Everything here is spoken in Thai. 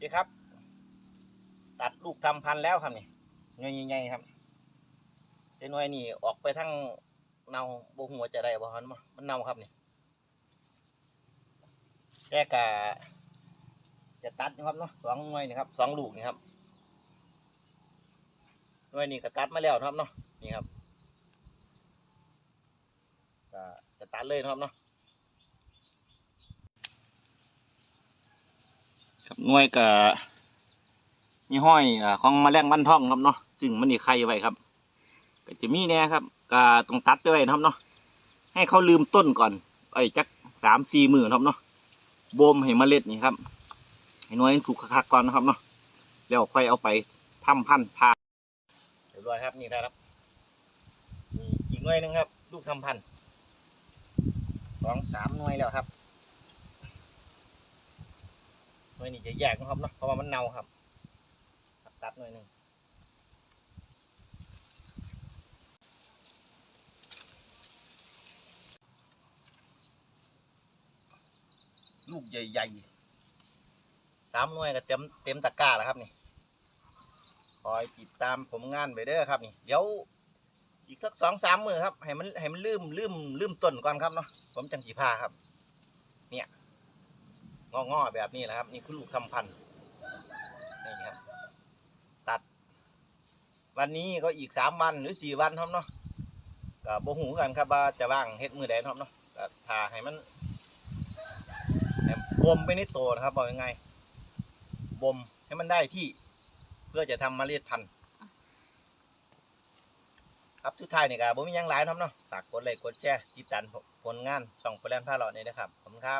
ดิครับ ตัดลูกทำพันแล้วครับนี่หน่วยใหญ่ๆครับเป็นหน่วยนี่ออกไปทั้งเนาบ่หัวจะได้บ่ฮันมันเนาครับนี่แค่กะจะตัดนะครับเนาะสองหน่วยนี่ครับสองลูกนี่ครับหน่วยนี่ก็ตัดมาแล้วนะครับเนาะนี่ครับจะตัดเลยนะครับเนาะ ครับหน่วยกับนี่ห้อยของแมลงวันทองครับเนาะซึ่งมันนี่ไข่ไว้ครับ ก็จะมีแน่ครับก็ต้องตัดด้วยนะครับเนาะให้เขาลืมต้นก่อนไอ้จักสามสี่มือนะครับเนาะบ่มให้เมล็ดนี่ครับให้หน่วยสุกคักก่อนนะครับเนาะแล้วค่อยเอาไปทำพันธุ์พาเรียบร้อยครับนี่นะครับอีกหน่วยนึงครับ ลูกทำพันธุ์สองสามหน่วยแล้วครับห น่วยนี้จะแยกนะครับเนาะเพราะว่ามันเน่าครับ ตัดหน่วยหนึ่งลูกใหญ่ๆสามหน่วยก็เต็มเต็มตะกร้าแล้วครับนี่คอยติดตามผมงานไปเด้อครับนี่เดี๋ยวอีกสักสองสามมือครับให้มันให้มันลืมลืมลืมต้นก่อนครับเนาะผมจังสีพาครับ เนี่ย งอๆแบบนี้แหละครับ นี่คือลูกทำพันธุ์นี่ครับ ตัด วันนี้ก็อีกสามวันหรือสี่วันครับเนาะก็บ่หูกันครับว่าจะว่างเฮ็ดมือใดครับเนาะก็ทาให้มันบ่มไปในตัวนะครับบอกยังไงบ่มให้มันได้ที่เพื่อจะทำเมล็ดพันธุ์ครับทุกท้ายนี่ครับผมมียังหลายครับเนาะฝากกดไลค์กดแชร์ติดตามผลงานช่องโปรแลนด์พาเราเนี่นะครับ ขอบคุณครับ